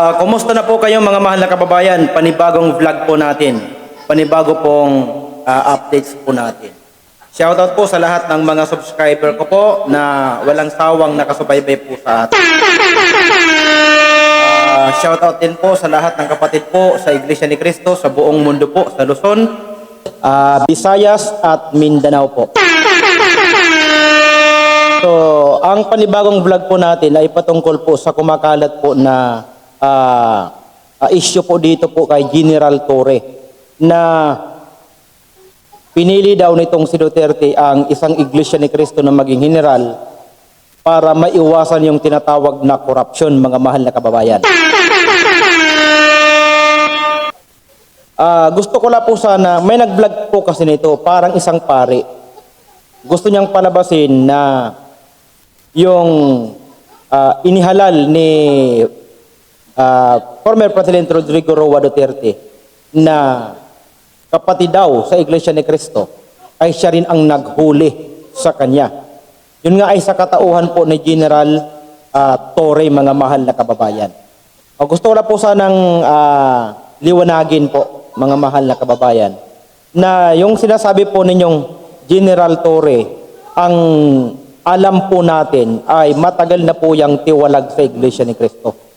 Ah, kumusta na po kayo mga mahal na kababayan? Panibagong vlog po natin. Panibago pong ah, updates po natin. Shoutout po sa lahat ng mga subscriber ko po na walang sawang nakasubaybay po sa atin. Ah, shoutout din po sa lahat ng kapatid po sa Iglesia ni Cristo sa buong mundo po, sa Luzon, ah, Visayas at Mindanao po. So, ang panibagong vlog po natin ay patungkol po sa kumakalat po na ah, ah, issue po dito po kay General Torre na pinili daw nitong si Duterte ang isang iglesia ni Cristo na maging general para maiwasan yung tinatawag na korupsyon, mga mahal na kababayan. Ah, gusto ko lang po sana, may nag-vlog po kasi nito, parang isang pare. Gusto niyang palabasin na yung ah, inihalal ni ah, former President Rodrigo Roa Duterte na kapatid daw sa Iglesia ni Cristo ay siya rin ang naghuli sa kanya. Yun nga ay sa katauhan po ni General ah, Torre, mga mahal na kababayan. O gusto ko lang po sanang ah, liwanagin po, mga mahal na kababayan, na yung sinasabi po ninyong General Torre, ang alam po natin ay matagal na po yung tiwalag sa Iglesia ni Cristo.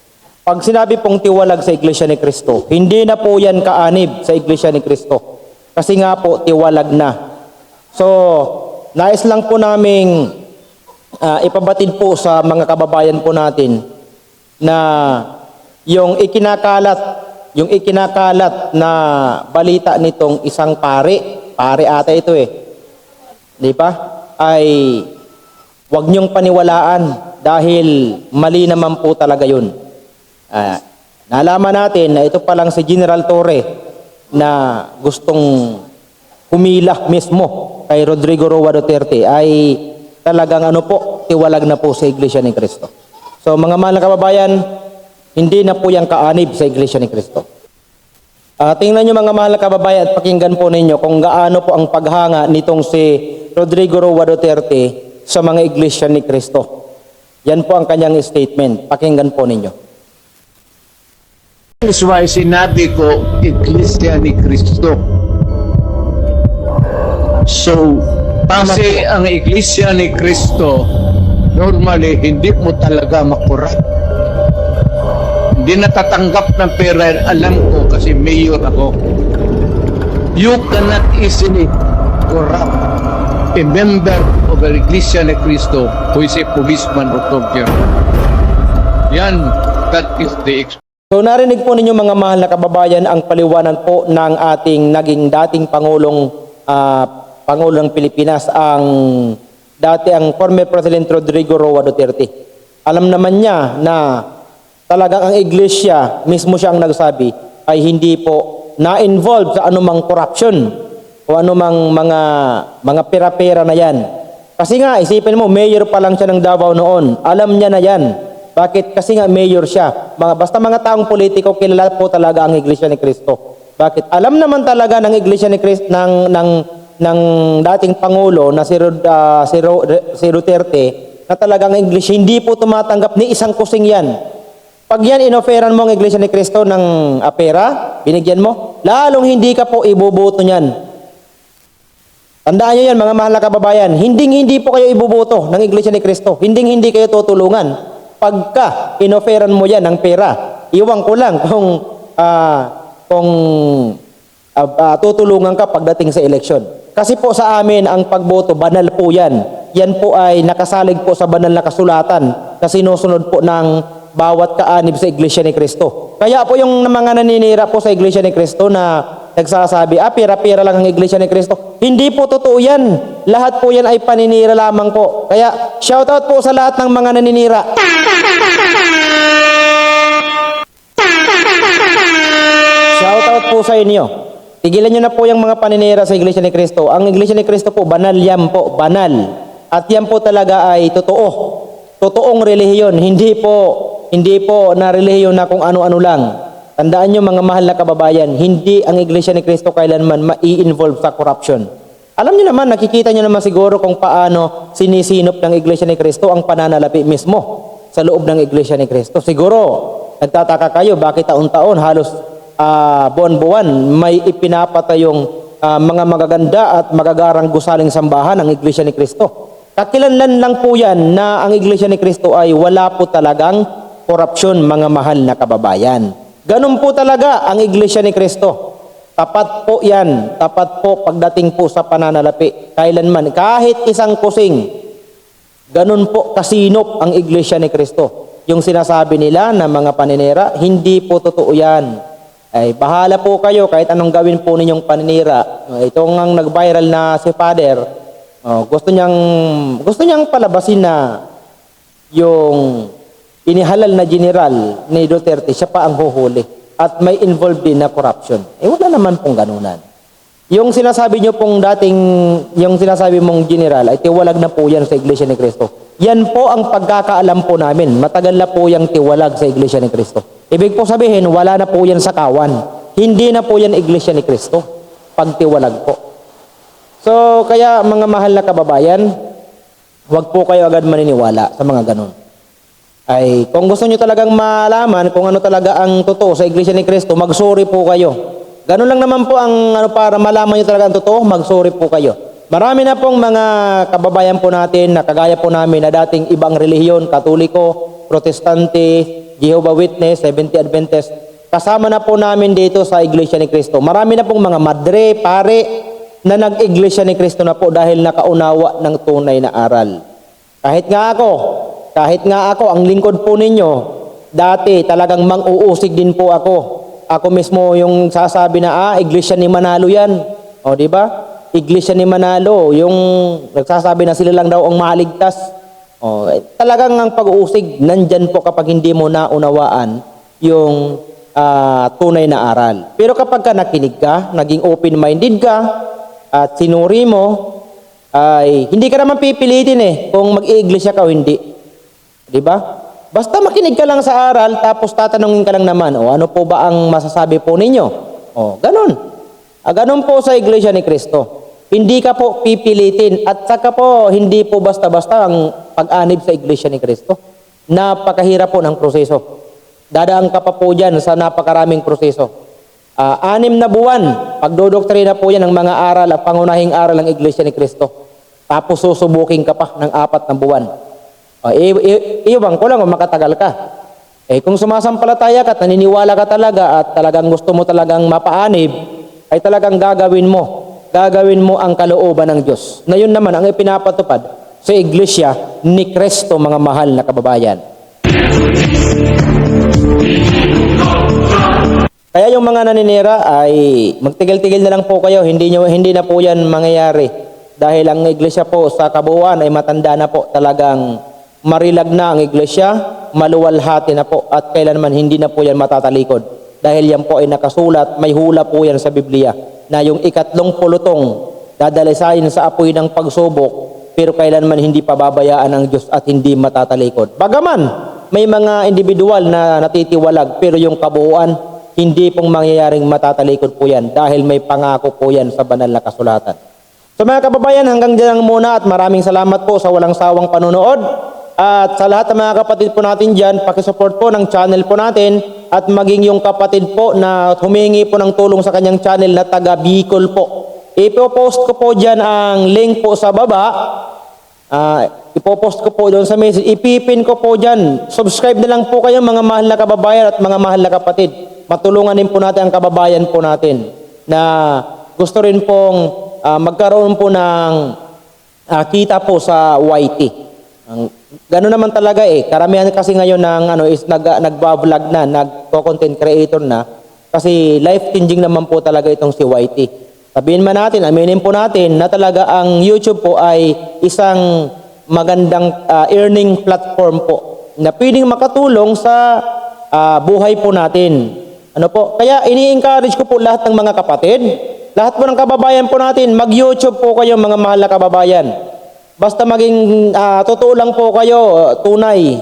Pag sinabi pong tiwalag sa Iglesia ni Cristo, hindi na po yan kaanib sa Iglesia ni Cristo. Kasi nga po, tiwalag na. So, nais lang po naming ah, ipabatid po sa mga kababayan po natin na yung ikinakalat, yung ikinakalat na balita nitong isang pare, pare ata ito eh, di ba? Ay wag niyong paniwalaan dahil mali naman po talaga yun. Ah, nalaman natin na ito pa lang si General Torre na gustong humila mismo kay Rodrigo Roa Duterte ay talagang ano po, tiwalag na po sa Iglesia ni Cristo. So mga mahal na kababayan, hindi na po yung kaanib sa Iglesia ni Cristo. Ah, tingnan nyo mga mahal na kababayan at pakinggan po ninyo kung gaano po ang paghanga nitong si Rodrigo Roa Duterte sa mga Iglesia ni Cristo. Yan po ang kanyang statement. Pakinggan po ninyo. That's why sinabi ko, Iglesia ni Cristo. So, kasi ang Iglesia ni Cristo, normally, hindi mo talaga makurat. Hindi natatanggap ng pera, alam ko kasi mayor ako. You cannot easily corrupt a member of the Iglesia ni Cristo who is a policeman or soldier. Yan, that is the So narinig po ninyo mga mahal na kababayan ang paliwanag po ng ating naging dating Pangulong ah, Pangulo ng Pilipinas ang dati ang former President Rodrigo Roa Duterte. Alam naman niya na talagang ang iglesia, mismo siya ang nagsabi, ay hindi po na-involve sa anumang corruption o anumang mga mga pera-pera na yan. Kasi nga, isipin mo, mayor pa lang siya ng Davao noon. Alam niya na yan. Bakit? Kasi nga mayor siya. Mga, basta mga taong politiko, kilala po talaga ang Iglesia ni Cristo. Bakit? Alam naman talaga ng Iglesia ni Cristo, ng, ng, ng dating Pangulo na si, ah, si, Ro- si Duterte, na talagang ang Iglesia, hindi po tumatanggap ni isang kusing yan. Pag yan inoferan mo ang Iglesia ni Cristo ng ah, pera, binigyan mo, lalong hindi ka po ibubuto niyan. Tandaan nyo yan mga mahal na kababayan, hinding-hindi po kayo ibubuto ng Iglesia ni Cristo. Hinding-hindi kayo tutulungan. Pagka inoferan mo yan ng pera, iwan ko lang kung, ah, kung ah, ah, tutulungan ka pagdating sa eleksyon. Kasi po sa amin, ang pagboto, banal po yan. Yan po ay nakasalig po sa banal na kasulatan na sinusunod po ng bawat kaanib sa Iglesia ni Cristo. Kaya po yung mga naninira po sa Iglesia ni Cristo na nagsasabi, ah, pira-pira lang ang Iglesia ni Cristo. Hindi po totoo yan. Lahat po yan ay paninira lamang po. Kaya, shoutout po sa lahat ng mga naninira. Shoutout po sa inyo. Tigilan nyo na po yung mga paninira sa Iglesia ni Cristo. Ang Iglesia ni Cristo po, banal yan po, banal. At yan po talaga ay totoo. Totoong relihiyon, hindi po, hindi po na relihiyon na kung ano-ano lang. Tandaan nyo mga mahal na kababayan, hindi ang Iglesia ni Cristo kailanman mai-involve sa corruption. Alam nyo naman, nakikita nyo naman siguro kung paano sinisinop ng Iglesia ni Cristo ang pananalapi mismo sa loob ng Iglesia ni Cristo. Siguro, Nagtataka kayo, bakit taon-taon, halos ah, buwan-buwan, may ipinapatayong ah, mga magaganda at magagarang gusaling sambahan ang Iglesia ni Kristo. Kakilanlan lang po yan na ang Iglesia ni Kristo ay wala po talagang korupsyon, mga mahal na kababayan. Ganun po talaga ang Iglesia ni Kristo. Tapat po yan. Tapat po pagdating po sa pananalapi. Kailanman, kahit isang kusing, ganun po kasinop ang Iglesia ni Kristo. Yung sinasabi nila na mga paninira, hindi po totoo yan. Ay, bahala po kayo kahit anong gawin po ninyong paninira. Itong ang nag-viral na si Father, oh, gusto niyang gusto niyang palabasin na yung inihalal na general ni Duterte, siya pa ang huhuli at may involved din na corruption. Eh wala naman pong ganunan. Yung sinasabi niyo pong dating, yung sinasabi mong general, ay tiwalag na po yan sa Iglesia ni Cristo. Yan po ang pagkakaalam po namin. Matagal na po yung tiwalag sa Iglesia ni Cristo. Ibig po sabihin, wala na po yan sa kawan. Hindi na po yan Iglesia ni Cristo. Pagtiwalag po. So, kaya mga mahal na kababayan, huwag po kayo agad maniniwala sa mga ganun. Ay, kung gusto nyo talagang malaman kung ano talaga ang totoo sa Iglesia ni Cristo, magsuri po kayo. Ganun lang naman po ang ano para malaman nyo talaga ang totoo, magsuri po kayo. Marami na pong mga kababayan po natin na kagaya po namin na dating ibang relihiyon, Katoliko, Protestante, Jehovah Witness, Seventh Adventist, kasama na po namin dito sa Iglesia ni Cristo. Marami na pong mga madre, pare, na nag-Iglesia ni Cristo na po dahil nakaunawa ng tunay na aral. Kahit nga ako, kahit nga ako, ang lingkod po ninyo, dati talagang mang-uusig din po ako. Ako mismo yung sasabi na, ah, iglesia ni Manalo yan. O, di ba? Iglesia ni Manalo, yung nagsasabi na sila lang daw ang maligtas. O, eh, talagang ang pag-uusig, nandyan po kapag hindi mo naunawaan yung ah, tunay na aral. Pero kapag ka nakinig ka, naging open-minded ka, at sinuri mo, ay hindi ka naman pipilitin eh kung mag-iglesia ka o hindi. Di ba? Basta makinig ka lang sa aral, tapos tatanungin ka lang naman, o ano po ba ang masasabi po ninyo? O, ganun. Ah, ganun po sa Iglesia ni Kristo. Hindi ka po pipilitin at saka po hindi po basta-basta ang pag-anib sa Iglesia ni Kristo. Napakahirap po ng proseso. Dadaan ka pa po dyan sa napakaraming proseso. Ah, anim na buwan, pagdodoktrina po yan ng mga aral at pangunahing aral ng Iglesia ni Kristo. Tapos susubukin ka pa ng apat na buwan. Uh, i- i- iwan ko lang kung makatagal ka. Eh kung sumasampalataya ka naniniwala ka talaga at talagang gusto mo talagang mapaanib, ay talagang gagawin mo. Gagawin mo ang kalooban ng Diyos. Na yun naman ang ipinapatupad sa iglesia ni Kristo mga mahal na kababayan. Kaya yung mga naninira ay magtigil-tigil na lang po kayo, hindi nyo, hindi na po yan mangyayari. Dahil ang iglesia po sa kabuuan ay matanda na po talagang marilag na ang iglesia, maluwalhati na po at kailanman hindi na po yan matatalikod. Dahil yan po ay nakasulat, may hula po yan sa Biblia na yung ikatlong pulutong dadalisayin sa apoy ng pagsubok pero kailanman hindi pababayaan ng Diyos at hindi matatalikod. Bagaman, may mga individual na natitiwalag pero yung kabuuan, hindi pong mangyayaring matatalikod po yan dahil may pangako po yan sa banal na kasulatan. So mga kababayan, hanggang dyan lang muna at maraming salamat po sa walang sawang panunood. At sa lahat ng mga kapatid po natin dyan, pakisupport po ng channel po natin at maging yung kapatid po na humingi po ng tulong sa kanyang channel na taga Bicol po. Ipopost ko po dyan ang link po sa baba. Ah, ipopost ko po doon sa message. Ipipin ko po dyan. Subscribe na lang po kayo mga mahal na kababayan at mga mahal na kapatid. Matulungan din po natin ang kababayan po natin na gusto rin pong ah, magkaroon po ng ah, kita po sa YT. Ang gano'n naman talaga eh. Karamihan kasi ngayon ng ano is nag nagba-vlog na, nagko-content creator na kasi life-changing naman po talaga itong si YT. Sabihin man natin, aminin po natin na talaga ang YouTube po ay isang magandang ah, earning platform po na pwedeng makatulong sa ah, buhay po natin. Ano po? Kaya ini-encourage ko po lahat ng mga kapatid, lahat po ng kababayan po natin, mag-YouTube po kayo mga mahal na kababayan. Basta maging ah, totoo lang po kayo, tunay.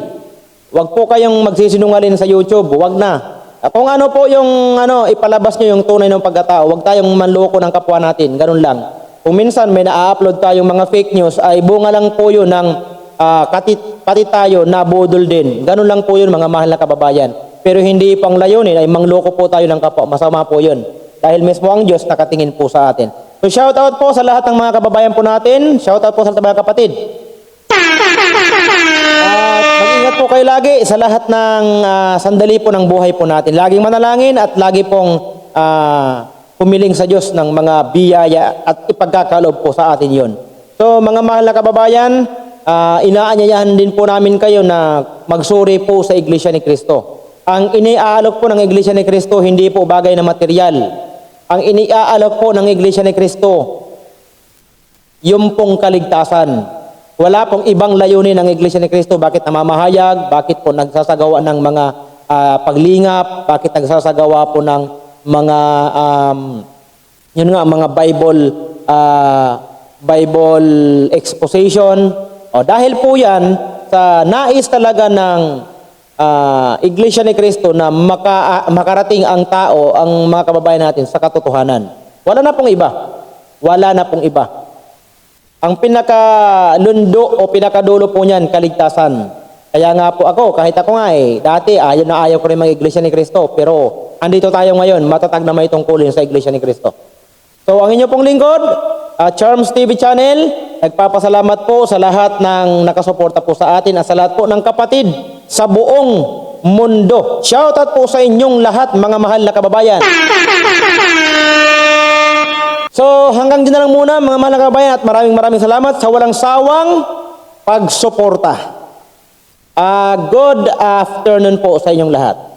Huwag po kayong magsisinungaling sa YouTube, huwag na. Ah, Kung ano po yung ano, ipalabas nyo yung tunay ng pagkatao, huwag tayong manloko ng kapwa natin, ganun lang. Kung minsan may na-upload tayong mga fake news, ay bunga lang po yun ng ah, katit, pati tayo na budol din. Ganun lang po yun mga mahal na kababayan. pero hindi po ang layunin ay mangloko po tayo ng kapwa. Masama po yun. Dahil mismo ang Diyos nakatingin po sa atin. So shout out po sa lahat ng mga kababayan po natin. Shout out po sa mga kapatid. At mag-ingat po kayo lagi sa lahat ng ah, sandali po ng buhay po natin. Laging manalangin at lagi pong ah, pumiling sa Diyos ng mga biyaya at ipagkakaloob po sa atin yon. So mga mahal na kababayan, ah, inaanyayahan din po namin kayo na magsuri po sa Iglesia ni Kristo. Ang iniaalok po ng Iglesia ni Kristo hindi po bagay na material. Ang iniaalok po ng Iglesia ni Kristo yung pong kaligtasan. Wala pong ibang layunin ng Iglesia ni Kristo. Bakit namamahayag? Bakit po nagsasagawa ng mga ah, paglingap? Bakit nagsasagawa po ng mga um, yun nga mga Bible ah, Bible exposition? O dahil po 'yan sa nais talaga ng ah, Iglesia ni Kristo na maka, ah, makarating ang tao, ang mga kababayan natin sa katotohanan. Wala na pong iba. Wala na pong iba. Ang pinakalundo o pinakadulo po niyan, kaligtasan. Kaya nga po ako, kahit ako nga eh, dati ayaw na ayaw ko rin mga iglesia ni Kristo, pero andito tayo ngayon, matatag na may tungkulin sa iglesia ni Kristo. So ang inyo pong lingkod, ah, Charms TV Channel, nagpapasalamat po sa lahat ng nakasuporta po sa atin at sa lahat po ng kapatid sa buong mundo. Shoutout po sa inyong lahat mga mahal na kababayan. So hanggang dyan na lang muna mga mahal na kabayan at maraming maraming salamat sa walang sawang pagsuporta. Ah, good afternoon po sa inyong lahat.